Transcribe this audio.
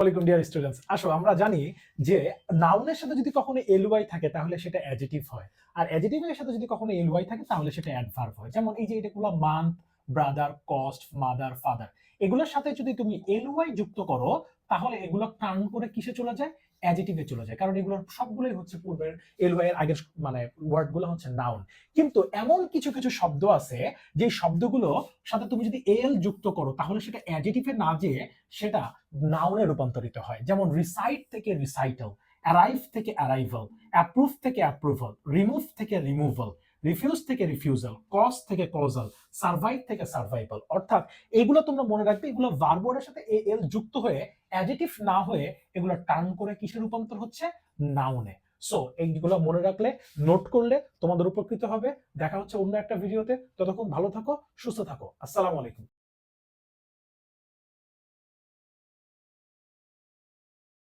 ওয়ালাইকুম dear students আসো, আমরা জানি যে নাউনের সাথে যদি কখনো এলওয়াই থাকে, তাহলে সেটা অ্যাডজেটিভ হয়। আর অ্যাডজেটিভের সাথে যদি কখনো এলওয়াই থাকে, তাহলে সেটা অ্যাডভার্ব হয়। যেমন এই যে এটা month brother cost mother father এগুলোর সাথে যদি তুমি এলওয়াই যুক্ত করো, তাহলে এগুলো টার্ন করে কিসে চলে যায়? অ্যাডজেটিভে চলে যায়। কারণ এগুলোর সবগুলোই হচ্ছে পূর্বের এলওয়াই এর আগের মানে ওয়ার্ডগুলো হচ্ছে নাউন কিন্তু এমন কিছু কিছু শব্দ আছে যে শব্দগুলো সাথে তুমি যদি এল যুক্ত করো, তাহলে সেটা অ্যাডজেটিভে না যেয়ে সেটা নাউনে রূপান্তরিত হয়। যেমন রিসাইট থেকে রিসাইটাল অ্যারাইভ থেকে অ্যারাইভাল অ্যাপ্রুভ থেকে অ্যাপ্রুভাল রিমুভ থেকে রিমুভাল রিফিউজ থেকে রিফিউজাল কজ থেকে কজাল সার্ভাইভ থেকে সার্ভাইভাল অর্থাৎ এগুলো তোমরা মনে রাখবে, এগুলো ভার্বোর্ডের সাথে এ এল যুক্ত হয়ে অ্যাডজেটিভ না হয়ে এগুলো টার্ন করে কিসে রূপান্তর হচ্ছে? নাউনে সো এইগুলো মনে রাখলে নোট করলে তোমাদের উপকৃত হবে। দেখা হচ্ছে অন্য একটা ভিডিওতে ততক্ষণ ভালো থাকো, সুস্থ থাকো। আসসালামু আলাইকুম।